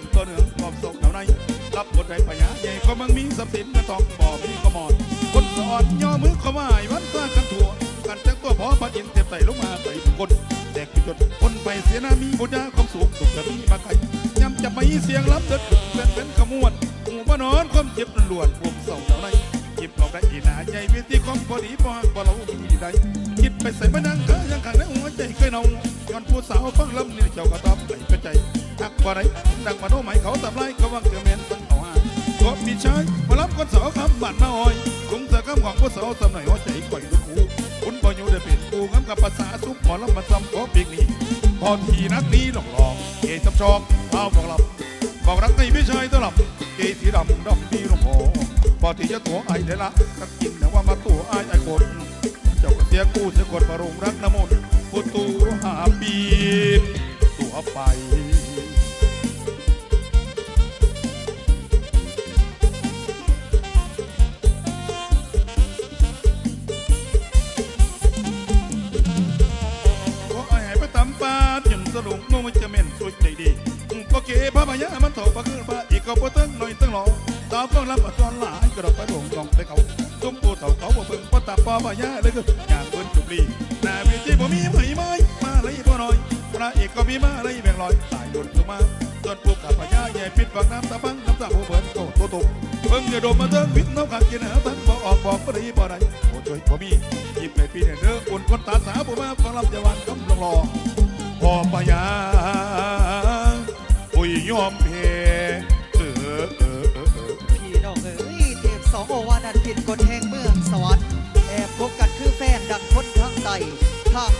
นตัวเหนืองความสุขเหล่าในรับบทใดพญาใหญ่ก็มังมีทรัพย์สินเงินทองบ่มีก็หมอนคนสอนย่อมือเข้ามาให้วันสร้ากันทั่วกันจากตัวพอพัดยินเต็มไตลงมาใส่บุคคลแตกไปจนคนไปเสียหน้ามีบุญญาความสุขสุขจะมีมาไกลย้ำจะไม่เสียงรับเดินเป็นเป็นขมวดหมู่บ้านนอนความเจ็บล้วนพวกเศร้าเหล่าในจิบออกได้อีหนาใหญ่เวทีของพอดีพอหักพอเรามีใดคิดไปใส่มานังก็ยังขังใน สาวฟังลำนี่เจ้าก็ตอบไหลกระใจหักบ่ไรดังมาโนไหมเขาทำไรเขาวังเกเมนตั้งเอาหาก็มีชายมารับคนสาวคำบัดมาอ้อยคงจะคำของผู้สาวสำหน่อยหัวใจก่อยลูกหูคุณบ่อยู่ได้เป็นกูงำกับภาษาซุปหมอลำมาซ้ำขอเพียงนี้พอทีนักนี้หลอกหลอกเกยจับชอกเอาบอกหลับบอกรักในไม่ใช่ตัวหลับเกยสีดำดำดีลงหอพอที่จะตัวไอ้ได้ละกักินแต่ว่ามาตัวไอ้ไอ้คนเจ้าก็เสียกู้เสียกดประรงรักน้ำมนต์ พุตูหาปีนตัวไปลาจนสรุปน้มันจะเม็นสุดใจดีปกเก๋พระพญามันโถปะคือพระอีกก็บ่ตึงหน่อยตึงหลอตาฟังรับมาซ้อนหลายกระดกไปหลงกองไปเขา ตับปอพญาเลยคือยากเบิ่นจุบลีหน้าเวทีบ่มีไหมไม้มาเลยบ่น้อยพระเอกก็มีมาเลยแบ่งลอยตายโดนเข้ามาจนพวกข้าพญาใหญ่ปิดฝังน้ำตาบังน้ำตาหัวเบิ่นโตโตตุกเบิ่งอย่าดมมาเถิงพิษน้ำขังกินหาทั้งบ่ออกบอกบ่ได้บ่ได้โอ้ช่วยบ่มียิ้มไปปีเนี่ยเด้ออุ่นคนตาสาบ่มาฟังลำจะวันกำลังรอพ่อปายาปุยยอมเพ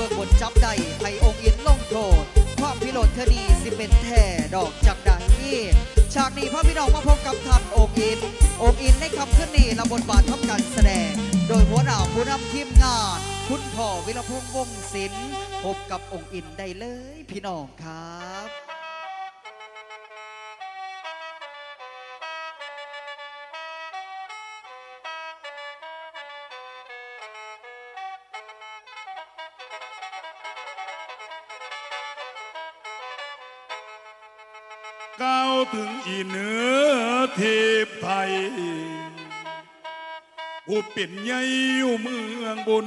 บื้องบนจับได้ให้องค์อินลงโทษความพิโรธเธอนีสิเป็นแท่ดอกจากใดฉากนี้พ่อพี่น้องมาพบกับท่านองค์อิน องค์อินในคำขึ้นนี้ระบทบาททำการแสดง โดยหัวหน้าผู้นำทีมงาน คุณพ่อวิรพงษ์วงศ์ศิลป์พบกับองค์อินได้เลยพี่น้องครับ ก้าวถึงอีเหนือเทพไทย ผู้เป็นใหญ่อยู่เมืองบน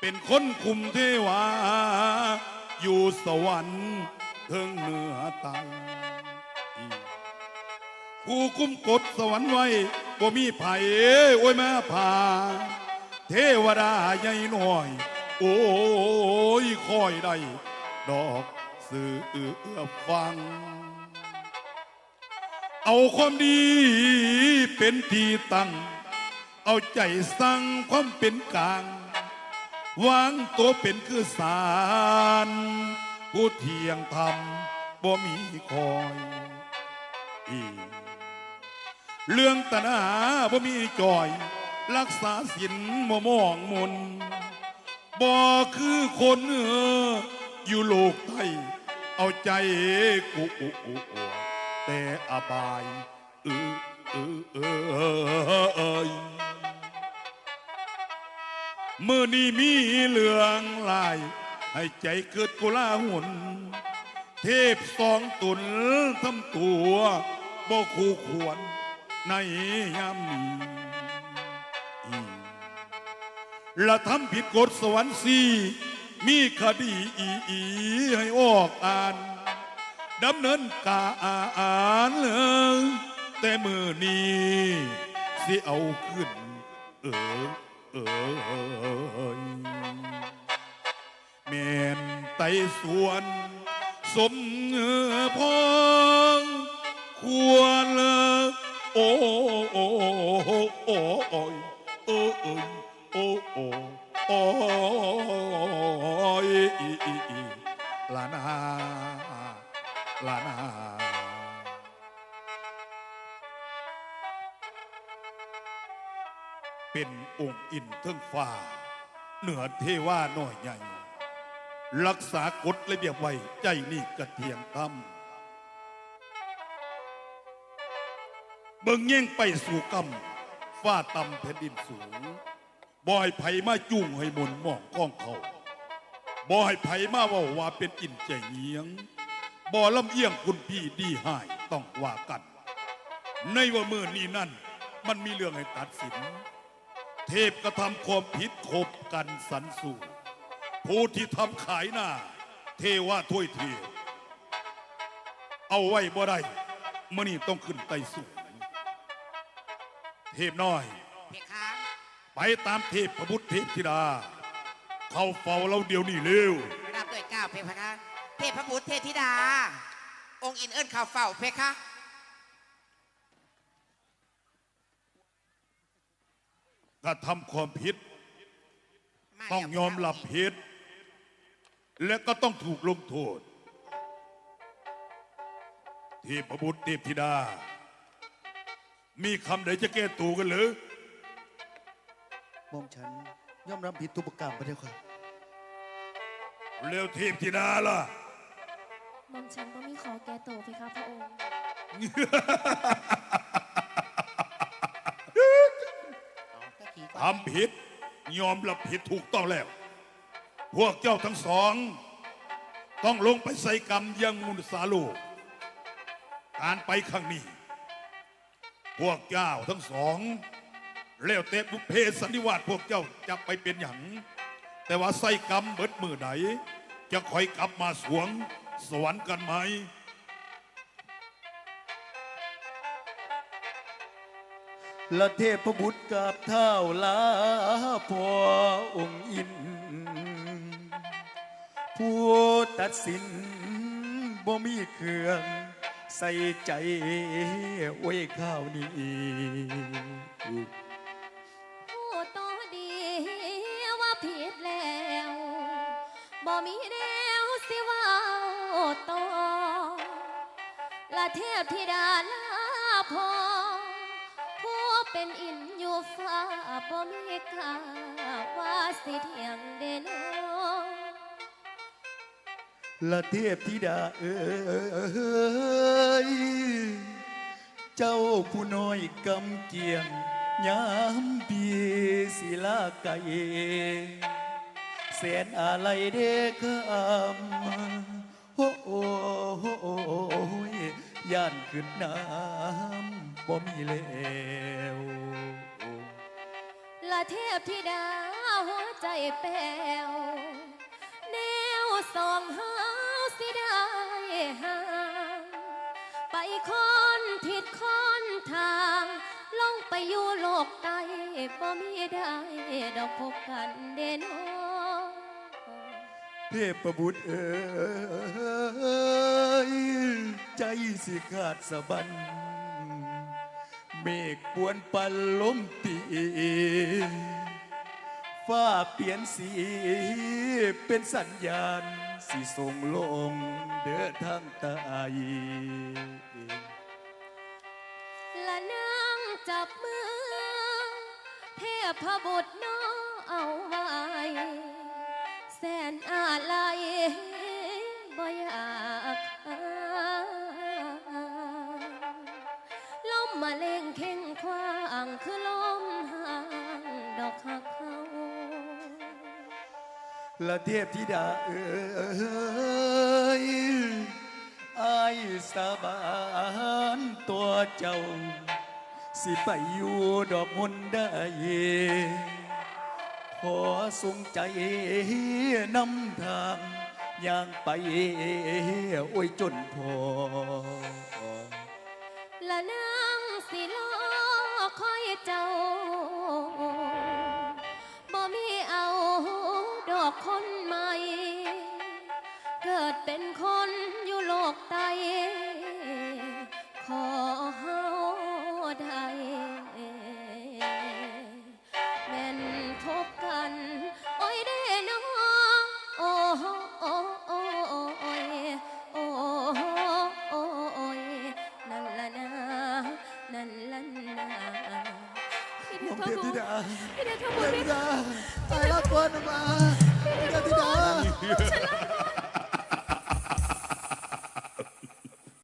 เป็นคนคุมเทวา อยู่สวรรค์เทิงเหนือใตาผู้คุ้มกฎสวรรค์ไว้บ่มีไผโอ้ยมาผ่า เทวดาใหญ่หน่อย โอ้ยคอยได้ดอกสื่อฟัง เอาความดีเป็นที่ตั้ง เอาใจสั่งความเป็นกลางวางตัวเป็นคือสารผู้เที่ยงธรรมบ่มีคอยอีเรื่องตนาบ่มีจอย รักษาศีลบ่มองมนบ่คือคนเอออยู่โลกไทยเอาใจกูอุอุอุแต่อบายเออเออเออเอยเมื่อนี้มีเรื่องลาย ให้ใจเกิดกุลาหุนเทพสองตุนทำตัวบ่คู่ควรในยามนี้ ละทำผิดกฎสวรรค์สีมีคดีอีอีให้ออกอ่านดำเนินการเลยแต่มือนี้สิเอาขึ้น เออเออแม่นไต่สวนสมพองควรเลยโอ้โอ้โอ้โอ้โอ้ โอ้โอ้โอ้โอ้โอ้ยอีอีอีลานาลานาเป็นองค์อินเทิงฟ้า เหนือเทว่าน้อยใหญ่ รักษากฎระเบียบไว้ใจนี่กระเทียงทำเบิ่งแย่งไปสู่กรรมฟ้าต่ำแผ่นดินสูง บ่ให้ไผมาจุ่งให้มนหมองก้องเขาบ่ให้ไผมาว่าว่าเป็นอินใจเยียงบ่ลำเอียงคุณพี่ดีหายต้องว่ากัน ในว่ามือนี้นั่น มันมีเรื่องให้ตัดสิน เทพกระทำความผิดขบกันสันสู่ผู้ที่ทำขายหน้า เทว่าถ้วยเทพเอาไว้บ่ได้มื่อนี้ต้องขึ้นไต่สูงเทพน้อยเพคะ ไปตามเทพพระบุตรเทพธิดา เข้าเฝ้าเราเดี๋ยวนี้เร็วรับด้วยเก้าวเพคะเทพบุตรเทพธิดา องค์อินเอิญข่าวเฝ้าเพคะกระทำความผิดมาต้องยอมรับผิด และก็ต้องถูกลงโทษ เทพบุตรเทพธิดา มีคำใดจะแก้ตัวกันหรือ มองฉันย่อมรับผิดทุกประการพระเจ้าค่ะเร็วเทพธิดาล่ะหม่อมฉันก็มีขอแก้ตัวเพคะพระองค์ ทำผิดยอมรับผิดถูกต้องแล้ว พวกเจ้าทั้งสอง ต้องลงไปใส่กรรมยังมุนสาโลกการไปครั้งนี้ พวกเจ้าทั้งสอง แล้วแต่บุพเพสันนิวาสพวกเจ้าจะไปเป็นอย่าง แต่ว่าใส่กรรมเบิดมือไหนจะคอยกลับมาสวงสวรรค์กันไหมละเทพบุตรกับเท้าลาพอองค์อิน ผู้ตัดสินบ่มีเครื่องใส่ใจไว้ข้าวนี้ มีแนวสิว่าต่อละเทพธิดาลาพอผู้เป็นอินอยู่ฟ้าบ่มีค่าว่าสิเถียงเดนละเทพธิดาเอ้ยเจ้าผู้น้อยกำเกียงยามปีศิลาไก่ แสนอะไรเด็กคำโอ้โอ้โอ้โอ้ยย่านขึ้นน้ำบ่มีแล้วละเทพธิดาหัวใจแป้วแนวสองหาสิได้ห่างไปคนผิดคนทางลงไปอยู่โลกใต้บ่มีได้ดอกพบกันเดนอ เทพบุตรเอ้ยใจสิขาดสะบัน เมฆปวนปันล้มตีฟ้าเปลี่ยนสีเป็นสัญญาณ สิส่งลมเดินทางตายละนางจับมือ เทพบุตรน้องเอาไว้ แสนอะไรบ่อยากหาลมมาเล่งเข่งควางคือลมห่างดอกหักเขาละเทพธิดาเอ้ยอายสาบานตัวเจ้า สิไปอยู่ดอกมนได้ ขอสุงใจนำทางย่างไปโอ้ยจนพอ น้องเท